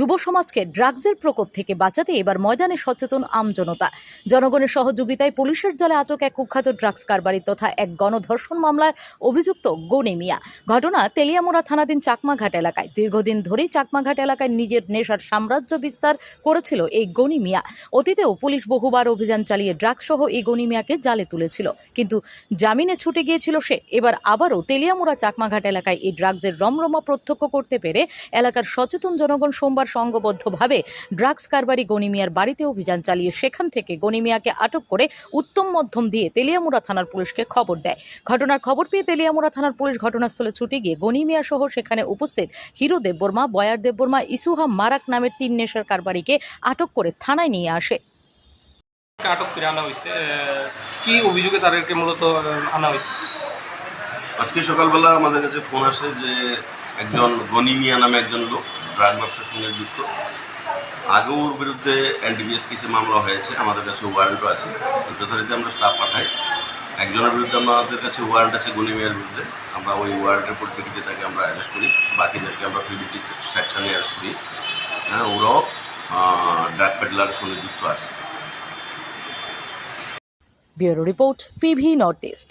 যুব সমাজকে ড্রাগসের প্রকোপ থেকে বাঁচাতে এবার ময়দানে সচেতন আমজনতা জনগণের সহযোগিতায় পুলিশের জালে আটক এক কুখ্যাত ড্রাগস কারবারি তথা এক গণধর্ষণ মামলায় অভিযুক্ত গনি মিয়া। ঘটনা তেলিয়ামোড়া থানাধীন চাকমাঘাট এলাকায়। দীর্ঘদিন ধরেই চাকমাঘাট এলাকায় নিজের নেশার সাম্রাজ্য বিস্তার করেছিল এই গনি মিয়া। অতীতেও পুলিশ বহুবার অভিযান চালিয়ে ড্রাগস সহ এই গনি মিয়াকে জালে তুলেছিল। কিন্তু জামিনে ছুটে গিয়েছিল সে। এবার আবারও তেলিয়ামুড়া চাকমাঘাট এলাকায় এই ড্রাগসের রমরমা প্রত্যক্ষ করতে পেরে এলাকার সচেতন জনগণ সোমবার সংঘবদ্ধভাবে ড্রাগস কারবারি গনিমিয়ার বাড়িতে অভিযান চালিয়ে সেখান থেকে গনিমিয়াকে আটক করে উত্তম মধ্যম দিয়ে তেলিয়ামুড়া থানার পুলিশকে খবর দেয়। ঘটনার খবর পেয়ে তেলিয়ামুড়া থানার পুলিশ ঘটনাস্থলে ছুটে গিয়ে গনিমিয়া সহ সেখানে উপস্থিত হিরো দেববর্মা বয়ার দেববর্মা ইসুহা মারাক নামের তিন নেশার কারবারিকে আটক করে থানায় নিয়ে আসে। আটক করে আনা হয়েছে। কি অভিযোগে তাদেরকে মূলত আনা হয়েছে? আজকে সকালবেলা আমাদের কাছে ফোন আসে যে একজন গনি মিয়া নামে একজন লোক ড্রাগ ব্যবসার সঙ্গে যুক্ত। আগেও ওর বিরুদ্ধে এনডিবিএস কেসে মামলা হয়েছে, আমাদের কাছে ওয়ারেন্টও আছে। যথারীতি আমরা স্টাফ পাঠাই, একজনের বিরুদ্ধে আমাদের কাছে ওয়ারেন্ট আছে গনি মিয়ার বিরুদ্ধে, আমরা ওই ওয়ারেন্টের পরিপ্রেক্ষিতে তাকে আমরা অ্যারেস্ট করি। বাকিদেরকে আমরা পিবিটি সেকশনে অ্যারেস্ট করি। হ্যাঁ ওরাও ড্রাগ পেডলারের সঙ্গে যুক্ত আছে। Bureau report PV North East